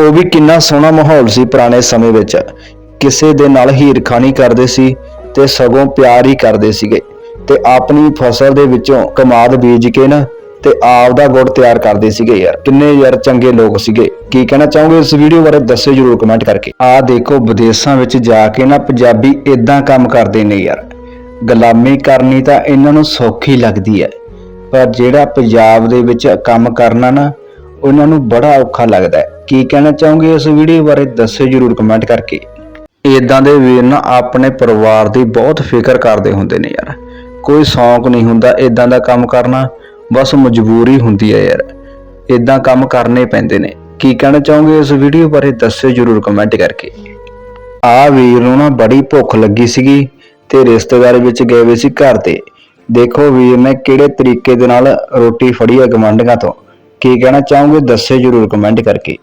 ਉਹ ਵੀ ਕਿੰਨਾ ਸੋਹਣਾ ਮਾਹੌਲ ਸੀ ਪੁਰਾਣੇ ਸਮੇਂ ਵਿੱਚ। ਕਿਸੇ ਦੇ ਨਾਲ ਹੀਰਖਾਨੀ ਕਰਦੇ ਸੀ ਤੇ ਸਗੋਂ ਪਿਆਰ ਹੀ ਕਰਦੇ ਸੀਗੇ। ਤੇ ਆਪਣੀ ਫਸਲ ਦੇ ਵਿੱਚੋਂ ਕਮਾਦ ਬੀਜ ਕੇ ਨਾ ਤੇ ਆਪ ਦਾ ਗੁੜ ਤਿਆਰ ਕਰਦੇ ਸੀਗੇ ਯਾਰ। ਕਿੰਨੇ ਯਾਰ ਚੰਗੇ ਲੋਕ ਸੀਗੇ। ਕੀ ਕਹਿਣਾ ਚਾਹੋਗੇ ਇਸ ਵੀਡੀਓ ਬਾਰੇ ਦੱਸੋ ਜਰੂਰ ਕਮੈਂਟ ਕਰਕੇ। ਆਹ ਦੇਖੋ ਵਿਦੇਸ਼ਾਂ ਵਿੱਚ ਜਾ ਕੇ ਨਾ ਪੰਜਾਬੀ ਇਦਾਂ ਕੰਮ ਕਰਦੇ ਨੇ ਯਾਰ। ਗੁਲਾਮੀ ਕਰਨੀ ਤਾਂ ਇਹਨਾਂ ਨੂੰ ਸੌਖੀ ਲੱਗਦੀ ਹੈ। ਪਰ ਜਿਹੜਾ ਪੰਜਾਬ ਦੇ ਵਿੱਚ ਕੰਮ ਕਰਨਾ ਨਾ, ਉਹਨਾਂ ਨੂੰ ਬੜਾ ਔਖਾ ਲੱਗਦਾ ਹੈ। ਕੀ ਕਹਿਣਾ ਚਾਹੋਗੇ ਇਸ ਵੀਡੀਓ ਬਾਰੇ ਦੱਸਿਓ ਜਰੂਰ ਕਮੈਂਟ ਕਰਕੇ। ਇਦਾਂ ਦੇ ਵੀਰ ਨਾ ਆਪਣੇ ਪਰਿਵਾਰ ਦੀ ਬਹੁਤ ਫਿਕਰ ਕਰਦੇ ਹੁੰਦੇ ਨੇ ਯਾਰ। ਕੋਈ ਸ਼ੌਂਕ ਨਹੀਂ ਹੁੰਦਾ ਇਦਾਂ ਦਾ ਕੰਮ ਕਰਨਾ, ਬਸ ਮਜਬੂਰੀ ਹੁੰਦੀ ਹੈ ਯਾਰ। ਇਦਾਂ ਕੰਮ ਕਰਨੇ ਪੈਂਦੇ ਨੇ। ਕੀ ਕਹਿਣਾ ਚਾਹੋਗੇ ਇਸ ਵੀਡੀਓ ਬਾਰੇ ਦੱਸਿਓ ਜਰੂਰ ਕਮੈਂਟ ਕਰਕੇ। ਆ ਵੀਰ ਨੂੰ ਨਾ ਬੜੀ ਭੁੱਖ ਲੱਗੀ ਸੀਗੀ ਤੇ ਰਿਸ਼ਤੇਦਾਰ ਵਿੱਚ ਗਏ ਹੋਏ ਸੀ ਘਰ ਤੇ। ਦੇਖੋ ਵੀਰ ਨੇ ਕਿਹੜੇ ਤਰੀਕੇ ਦੇ ਨਾਲ ਰੋਟੀ ਫੜੀ ਹੈ ਗਮੰਡੀਆਂ ਤੋਂ। ਕੀ ਕਹਿਣਾ ਚਾਹੋਗੇ? ਦੱਸਿਓ ਜਰੂਰ ਕਮੈਂਟ ਕਰਕੇ।